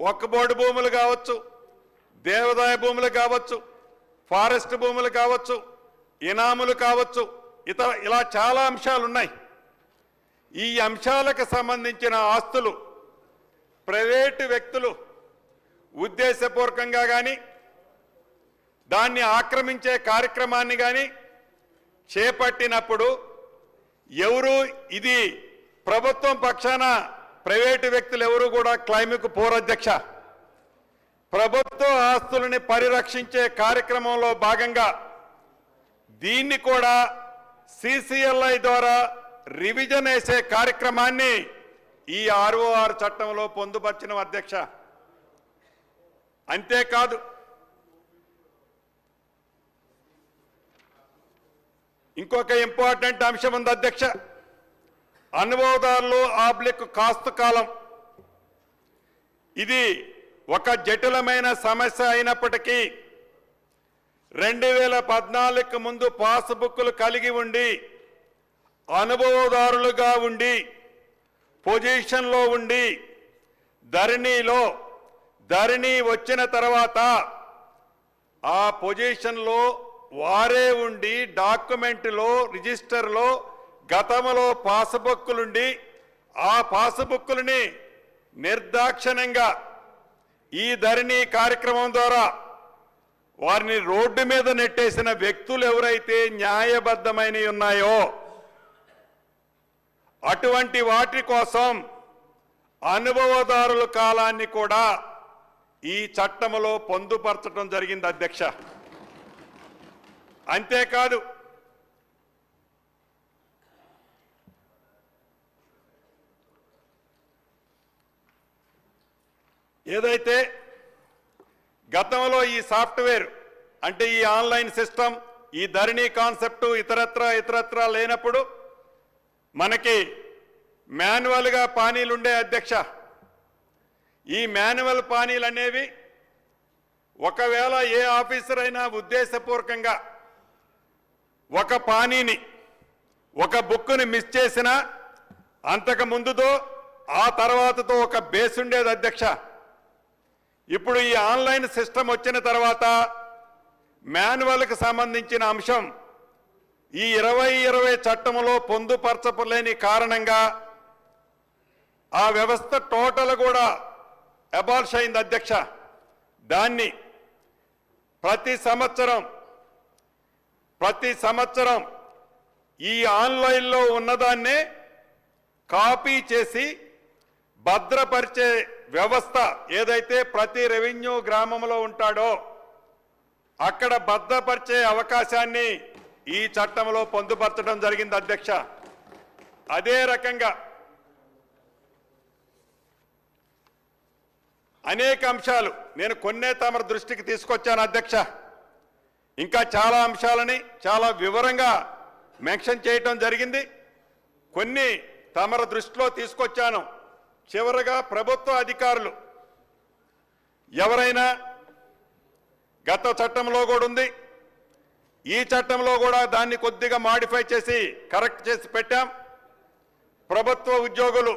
ఒక్కబోర్డు భూములు కావచ్చు దేవదాయ భూములు కావచ్చు ఫారెస్ట్ భూములు కావచ్చు ఇనాములు కావచ్చు ఇతర ఇలా చాలా అంశాలు ఉన్నాయి ఈ అంశాలకు సంబంధించిన ఆస్తులు ప్రైవేటు వ్యక్తులు ఉద్దేశపూర్వకంగా కానీ దాన్ని ఆక్రమించే కార్యక్రమాన్ని కానీ చేపట్టినప్పుడు ఎవరు ఇది ప్రభుత్వం పక్షాన ప్రైవేటు వ్యక్తులు ఎవరు కూడా క్లైమిక్ పోరధ్యక్ష. ప్రభుత్వ ఆస్తులని పరిరక్షించే కార్యక్రమంలో భాగంగా దీన్ని కూడా సిసిఎల్ఐ ద్వారా రివిజన్ వేసే కార్యక్రమాన్ని ఈ ఆర్ఓఆర్ చట్టంలో పొందుపరిచిన అధ్యక్ష. అంతేకాదు ఇంకొక ఇంపార్టెంట్ అంశం ఉంది అధ్యక్ష. అనుభవదారులు ఆబ్లిక్ కాస్తు కాలం. ఇది ఒక జటిలమైన సమస్య అయినప్పటికీ రెండు వేల పద్నాలుగుకు ముందు పాస్బుక్లు కలిగి ఉండి అనుభవదారులుగా ఉండి పొజిషన్లో ఉండి ధరణిలో ధరణి వచ్చిన తర్వాత ఆ పొజిషన్లో వారే ఉండి డాక్యుమెంట్లో రిజిస్టర్లో గతంలో పాసుబుక్కులుండి ఆ పాసుబుక్కులని నిర్దాక్షిణ్యంగా ఈ ధరణి కార్యక్రమం ద్వారా వారిని రోడ్డు మీద నెట్టేసిన వ్యక్తులు ఎవరైతే న్యాయబద్ధమైనవి ఉన్నాయో అటువంటి వాటి కోసం అనుభవదారుల కాలాన్ని కూడా ఈ చట్టంలో పొందుపరచడం జరిగింది అధ్యక్ష. అంతేకాదు ఏదైతే గతంలో ఈ సాఫ్ట్వేర్ అంటే ఈ ఆన్లైన్ సిస్టమ్ ఈ ధరణి కాన్సెప్ట్ ఇతరత్ర ఇతరత్ర లేనప్పుడు మనకి మాన్యువల్గా పానీలు ఉండే అధ్యక్ష. ఈ మాన్యువల్ పానీలు అనేవి ఒకవేళ ఏ ఆఫీసర్ అయినా ఉద్దేశపూర్వకంగా ఒక పానీని ఒక బుక్ని మిస్ చేసినా అంతకు ముందుతో ఆ తర్వాతతో ఒక బేస్ ఉండేది అధ్యక్ష. ఇప్పుడు ఈ ఆన్లైన్ సిస్టమ్ వచ్చిన తర్వాత మాన్యువల్కి సంబంధించిన అంశం ఈ ఇరవై ఇరవై చట్టంలో పొందుపరచలేని కారణంగా ఆ వ్యవస్థ టోటల్ కూడా అబాల్ష్ అయింది అధ్యక్ష. దాన్ని ప్రతి సంవత్సరం ప్రతి సంవత్సరం ఈ ఆన్లైన్లో ఉన్నదాన్నే కాపీ చేసి భద్రపరిచే వ్యవస్థ ఏదైతే ప్రతి రెవెన్యూ గ్రామంలో ఉంటాడో అక్కడ భద్రపరిచే అవకాశాన్ని ఈ చట్టంలో పొందుపరచడం జరిగింది అధ్యక్ష. అదే రకంగా అనేక అంశాలు నేను కొన్నే తమరి దృష్టికి తీసుకొచ్చాను అధ్యక్ష. ఇంకా చాలా అంశాలని చాలా వివరంగా మెన్షన్ చేయటం జరిగింది. కొన్ని తమర దృష్టిలో తీసుకొచ్చాను. చివరగా ప్రభుత్వ అధికారులు. ఎవరైనా గత చట్టంలో కూడా ఉంది. ఈ చట్టంలో కూడా దాన్ని కొద్దిగా మాడిఫై చేసి కరెక్ట్ చేసి పెట్టాం. ప్రభుత్వ ఉద్యోగులు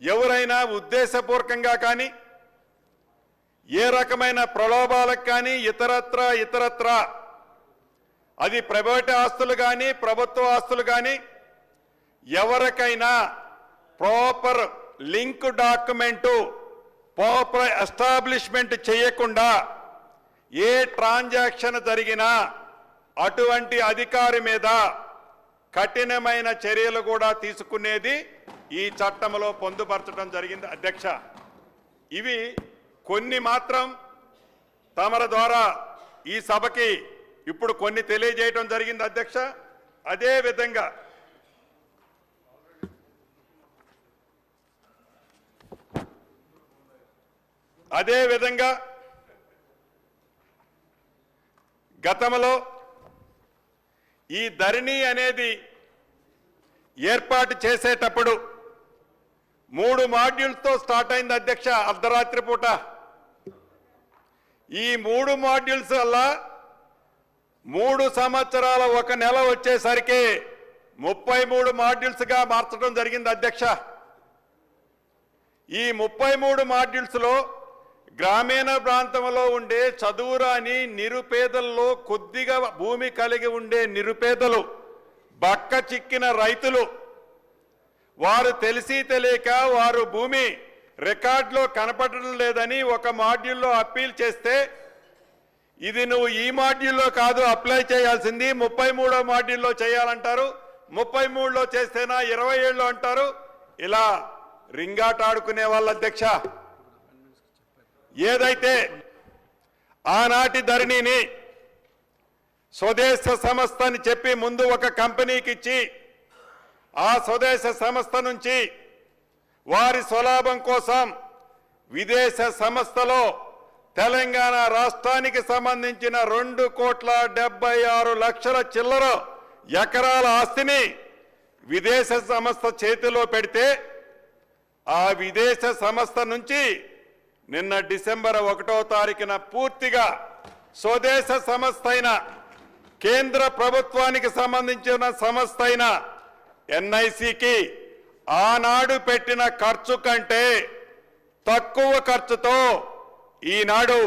ఎవరైనా ఉద్దేశపూర్వకంగా కానీ ఏ రకమైన ప్రలోభాలకు కానీ ఇతరత్ర ఇతరత్ర అది ప్రైవేట్ ఆస్తులు కానీ ప్రభుత్వ ఆస్తులు కానీ ఎవరికైనా proper link document proper establishment చేయకుండా ఏ ట్రాన్సాక్షన్ జరిగినా అటువంటి అధికారి మీద కఠినమైన చర్యలు కూడా తీసుకునేది ఈ చట్టంలో పొందుపరచడం జరిగింది. అధ్యక్ష ఇవి కొన్ని మాత్రం తమర ద్వారా ఈ సభకి ఇప్పుడు కొన్ని తెలియజేయడం జరిగింది అధ్యక్ష. అదే అదేవిధంగా అదే విధంగా గతంలో ఈ ధరణి అనేది ఏర్పాటు చేసేటప్పుడు మూడు మాడ్యూల్స్తో స్టార్ట్ అయింది అధ్యక్ష అర్ధరాత్రి పూట. ఈ మూడు మాడ్యూల్స్ వల్ల మూడు సంవత్సరాల ఒక నెల వచ్చేసరికి ముప్పై మూడు మాడ్యూల్స్గా మార్చడం జరిగింది అధ్యక్ష. ఈ ముప్పై మూడు మాడ్యూల్స్లో గ్రామీణ ప్రాంతంలో ఉండే చదువురాని నిరుపేదల్లో కొద్దిగా భూమి కలిగి ఉండే నిరుపేదలు బక్క చిక్కిన రైతులు వారు తెలిసి తెలియక వారు భూమి రికార్డులో కనపడడం లేదని ఒక మాడ్యూల్లో అప్పీల్ చేస్తే ఇది నువ్వు ఈ మాడ్యూల్లో కాదు అప్లై చేయాల్సింది ముప్పై మూడో మాడ్యూల్లో చేయాలంటారు ముప్పై మూడులో చేస్తేనా ఇరవై ఏళ్ళు అంటారు ఇలా రింగాట ఆడుకునే వాళ్ళ అధ్యక్ష. ఏదైతే ఆనాటి ధరణిని స్వదేశ సంస్థ అని చెప్పి ముందు ఒక కంపెనీకి ఇచ్చి ఆ స్వదేశ సంస్థ నుంచి వారి స్వలాభం కోసం విదేశ సంస్థలో తెలంగాణ రాష్ట్రానికి సంబంధించిన రెండు కోట్ల డెబ్బై ఆరు లక్షల చిల్లర ఎకరాల ఆస్తిని విదేశ సంస్థ చేతిలో పెడితే ఆ విదేశ సంస్థ నుంచి నిన్న డిసెంబర్ ఒకటో తారీఖున పూర్తిగా స్వదేశ సంస్థ అయిన కేంద్ర ప్రభుత్వానికి సంబంధించిన సంస్థ అయిన ఎన్ఐసికి ఆనాడు పెట్టిన ఖర్చు కంటే తక్కువ ఖర్చుతో ఈనాడు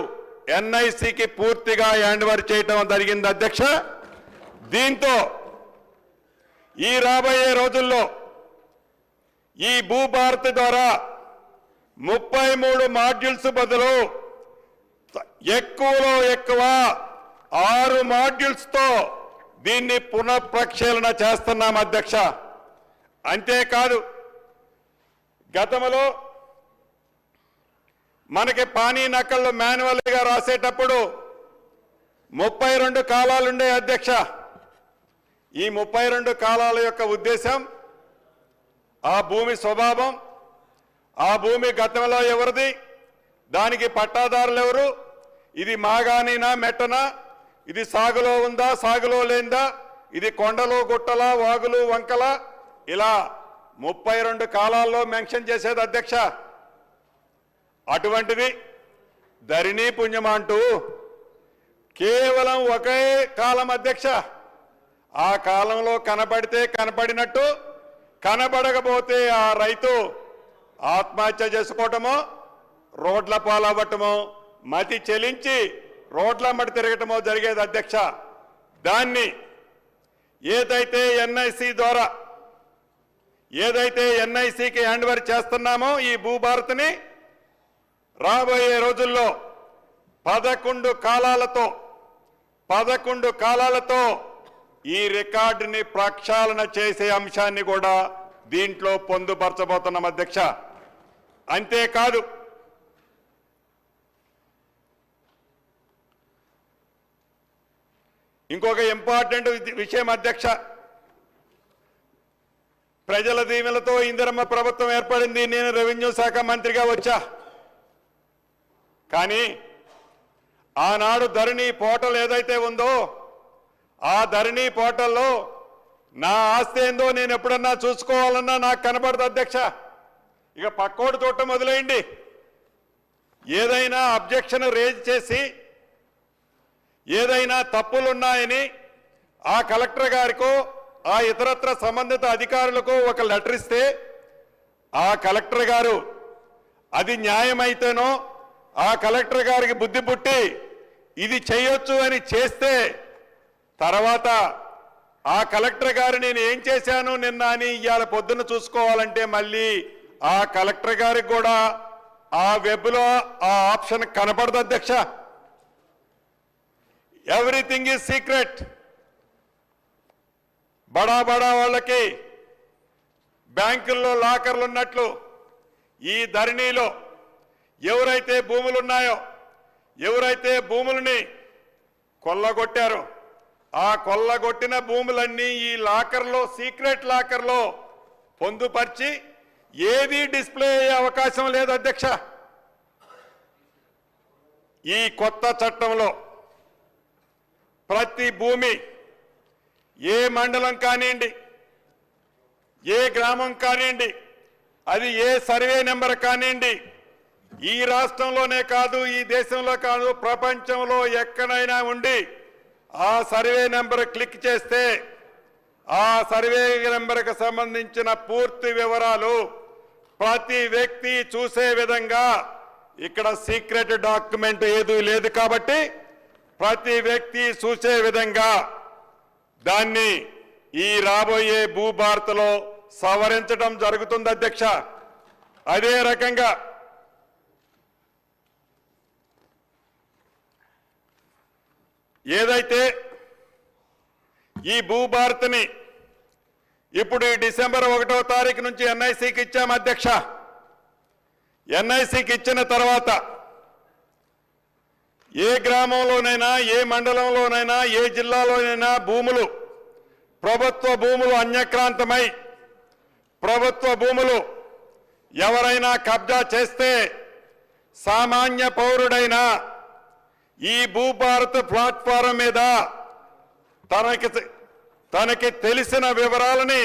ఎన్ఐసికి పూర్తిగా హ్యాండ్ఓవర్ చేయటం జరిగింది అధ్యక్ష. దీంతో ఈ రాబోయే రోజుల్లో ఈ భూభారతి ద్వారా ముప్పై మూడు మాడ్యూల్స్ బదులు ఎక్కువలో ఎక్కువ ఆరు మాడ్యూల్స్తో దీన్ని పునఃప్రక్షేళన చేస్తున్నాం అధ్యక్ష. అంతేకాదు గతంలో మనకి పానీ నకళ్ళు మాన్యువల్గా రాసేటప్పుడు ముప్పై రెండు కాలాలుండే అధ్యక్ష. ఈ ముప్పై రెండు కాలాల యొక్క ఉద్దేశం ఆ భూమి స్వభావం ఆ భూమి గతంలో ఎవరిది? దానికి పట్టాదారులు ఎవరు? ఇది మాగానినా మెట్టనా? ఇది సాగులో ఉందా సాగులో లేందా? ఇది కొండలు గుట్టల వాగులు వంకల? ఇలా ముప్పై రెండు కాలాల్లో మెన్షన్ చేసేది అధ్యక్ష. అటువంటిది ధరిణీ పుణ్యం అంటూ కేవలం ఒకే కాలం అధ్యక్ష. ఆ కాలంలో కనబడితే కనబడినట్టు కనబడకపోతే ఆ రైతు ఆత్మహత్య చేసుకోవటమో రోడ్ల పాలవ్వటమో మతి చెలించి రోడ్ల మడి తిరగటమో జరిగేది అధ్యక్ష. దాన్ని ఏదైతే ఎన్ఐసి ద్వారా ఏదైతే ఎన్ఐసికి హ్యాండ్ ఓవర్ చేస్తున్నామో ఈ భూభారత్ని రాబోయే రోజుల్లో పదకొండు కాలాలతో పదకొండు కాలాలతో ఈ రికార్డుని ప్రక్షాళన చేసే అంశాన్ని కూడా దీంట్లో పొందుపరచబోతున్నాం అధ్యక్ష. అంతేకాదు ఇంకొక ఇంపార్టెంట్ విషయం అధ్యక్ష. ప్రజల దీవెలతో ఇందిరమ్మ ప్రభుత్వం ఏర్పడింది నేను రెవెన్యూ శాఖ మంత్రిగా వచ్చా. కానీ ఆనాడు ధరణి పోర్టల్ ఏదైతే ఉందో ఆ ధరణి పోర్టల్లో నా ఆస్తి ఏందో నేను ఎప్పుడన్నా చూసుకోవాలన్నా నాకు కనబడదు అధ్యక్ష. ఇక పక్కోడు చూడటం మొదలైంది. ఏదైనా అబ్జెక్షన్ రేజ్ చేసి ఏదైనా తప్పులున్నాయని ఆ కలెక్టర్ గారికో ఆ ఇతరత్ర సంబంధిత అధికారులకు ఒక లెటర్ ఇస్తే ఆ కలెక్టర్ గారు అది న్యాయమైతేనో ఆ కలెక్టర్ గారికి బుద్ధి పుట్టి ఇది చేయొచ్చు అని చేస్తే తర్వాత ఆ కలెక్టర్ గారు నేను ఏం చేశాను? నిన్న అని ఇవాళ పొద్దున్న చూసుకోవాలంటే మళ్ళీ ఆ కలెక్టర్ గారికి కూడా ఆ వెబ్లో ఆ ఆప్షన్ కనపడదు అధ్యక్ష. Everything is secret. బడా బడా వాళ్ళకి బ్యాంకుల్లో లాకర్లు ఉన్నట్లు ఈ ధరణిలో ఎవరైతే భూములు ఉన్నాయో ఎవరైతే భూములని కొల్లగొట్టారో ఆ కొల్లగొట్టిన భూములన్నీ ఈ లాకర్లో సీక్రెట్ లాకర్లో పొందుపరిచి ఏది డిస్ప్లే అయ్యే అవకాశం లేదు అధ్యక్ష. ఈ కొత్త చట్టంలో ప్రతి భూమి ఏ మండలం కానివ్వండి ఏ గ్రామం కానివ్వండి అది ఏ సర్వే నెంబర్ కానివ్వండి ఈ రాష్ట్రంలోనే కాదు ఈ దేశంలో కాదు ప్రపంచంలో ఎక్కడైనా ఉండి ఆ సర్వే నెంబర్ క్లిక్ చేస్తే ఆ సర్వే నెంబర్కి సంబంధించిన పూర్తి వివరాలు ప్రతి వ్యక్తి చూసే విధంగా ఇక్కడ సీక్రెట్ డాక్యుమెంట్ ఏదూ లేదు కాబట్టి ప్రతి వ్యక్తి చూసే విధంగా దాన్ని ఈ రాబోయే భూభారతలో సవరించడం జరుగుతుంది అధ్యక్ష. అదే రకంగా ఏదైతే ఈ భూభారత్ని ఇప్పుడు ఈ డిసెంబర్ ఒకటో తారీఖు నుంచి ఎన్ఐసికి ఇచ్చాం అధ్యక్ష. ఎన్ఐసికి ఇచ్చిన తర్వాత ఏ గ్రామంలోనైనా ఏ మండలంలోనైనా ఏ జిల్లాలోనైనా భూములు ప్రభుత్వ భూములు అన్యక్రాంతమై ప్రభుత్వ భూములు ఎవరైనా కబ్జా చేస్తే సామాన్య పౌరుడైనా ఈ భూభారత్ ప్లాట్ఫారం మీద తనకి తనకి తెలిసిన వివరాలని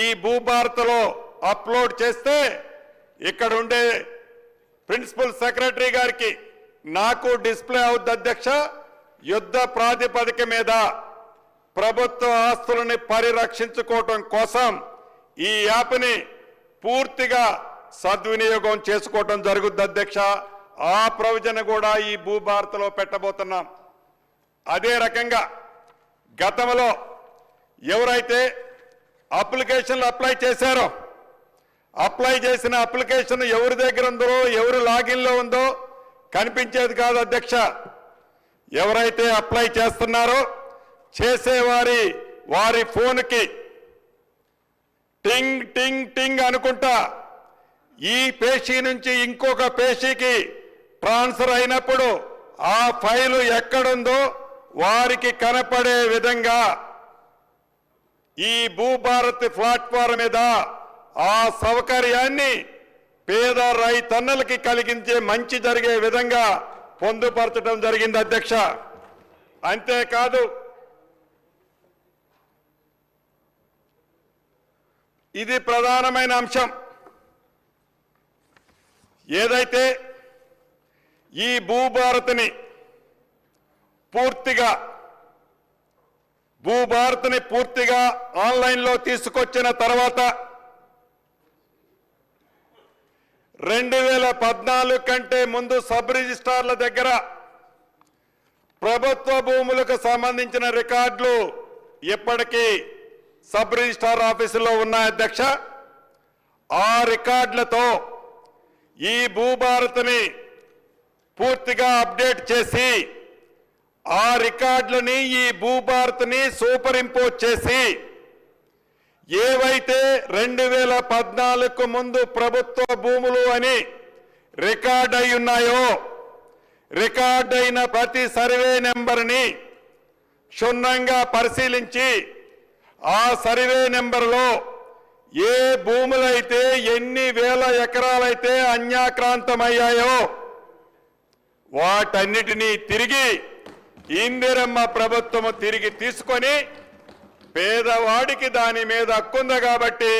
ఈ భూభారత్లో అప్లోడ్ చేస్తే ఇక్కడ ఉండే ప్రిన్సిపల్ సెక్రటరీ గారికి నాకు డిస్ప్లే అవుద్ది అధ్యక్ష. యుద్ధ ప్రాతిపదిక మీద ప్రభుత్వ ఆస్తులని పరిరక్షించుకోవటం కోసం ఈ యాప్ని పూర్తిగా సద్వినియోగం చేసుకోవటం జరుగుద్ది అధ్యక్ష. ఆ ప్రవచన కూడా ఈ భూభారతలో పెట్టబోతున్నాం. అదే రకంగా గతంలో ఎవరైతే అప్లికేషన్లు అప్లై చేశారో అప్లై చేసిన అప్లికేషన్ ఎవరి దగ్గర ఉందో ఎవరు లాగిన్లో ఉందో కనిపించేది కాదు అధ్యక్ష. ఎవరైతే అప్లై చేస్తున్నారో చేసేవారి వారి ఫోన్కి టింగ్ టింగ్ టింగ్ అనుకుంటా ఈ పేషీ నుంచి ఇంకొక పేషీకి ట్రాన్స్ఫర్ అయినప్పుడు ఆ ఫైలు ఎక్కడుందో వారికి కనపడే విధంగా ఈ భూభారత్ ప్లాట్ఫారం మీద ఆ సౌకర్యాన్ని పేద రైతన్నలకి కలిగించే మంచి జరిగే విధంగా పొందుపరచడం జరిగింది అధ్యక్ష. అంతేకాదు ఇది ప్రధానమైన అంశం. ఏదైతే ఈ భూభారతిని పూర్తిగా భూభారత్ని పూర్తిగా ఆన్లైన్లో తీసుకొచ్చిన తర్వాత రెండు వేల పద్నాలుగు కంటే ముందు సబ్ రిజిస్ట్రార్ల దగ్గర ప్రభుత్వ భూములకు సంబంధించిన రికార్డులు ఇప్పటికీ సబ్ రిజిస్ట్రార్ ఆఫీసులో ఉన్నాయి అధ్యక్ష. ఆ రికార్డులతో ఈ భూభారత్ని పూర్తిగా అప్డేట్ చేసి ఆ రికార్డులని ఈ భూభారత్ని సూపర్ ఇంపోజ్ చేసి ఏవైతే రెండు వేల పద్నాలుగు ముందు ప్రభుత్వ భూములు అని రికార్డ్ అయి ఉన్నాయో రికార్డ్ అయిన ప్రతి సర్వే నెంబర్ని క్షుణ్ణంగా పరిశీలించి ఆ సర్వే నెంబర్లో ఏ భూములైతే ఎన్ని వేల ఎకరాలైతే అన్యాక్రాంతమయ్యాయో వాటన్నిటినీ తిరిగి ఇందిరమ్మ ప్రభుత్వము తిరిగి తీసుకొని పేదవాడికి దాని మీద హక్కుంది కాబట్టి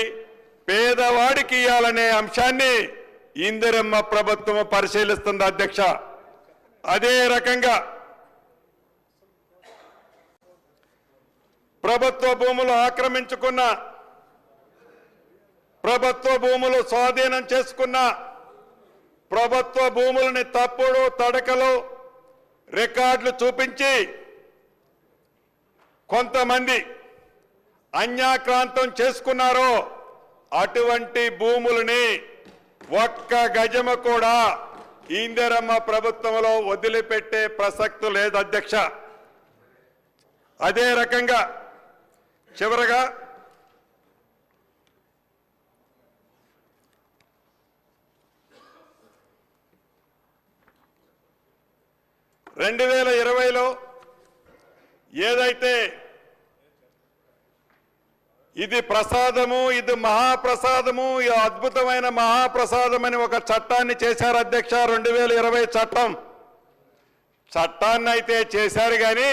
పేదవాడికి ఇవ్వాలనే అంశాన్ని ఇందిరమ్మ ప్రభుత్వము పరిశీలిస్తుంది అధ్యక్ష. అదే రకంగా ప్రభుత్వ భూములు ఆక్రమించుకున్న ప్రభుత్వ భూములు స్వాధీనం చేసుకున్న ప్రభుత్వ భూములని తప్పుడు తడకలు రికార్డులు చూపించి కొంతమంది అన్యాక్రాంతం చేసుకున్నారో అటువంటి భూములని ఒక్క గజము కూడా ఇందిరమ్మ ప్రభుత్వంలో వదిలిపెట్టే ప్రసక్తి లేదు అధ్యక్ష. అదే రకంగా చివరగా రెండు వేల ఇరవైలో ఏదైతే ఇది ప్రసాదము ఇది మహాప్రసాదము ఈ అద్భుతమైన మహాప్రసాదం అని ఒక చట్టాన్ని చేశారు అధ్యక్ష రెండు వేల ఇరవై చట్టం. చట్టాన్ని అయితే చేశారు కానీ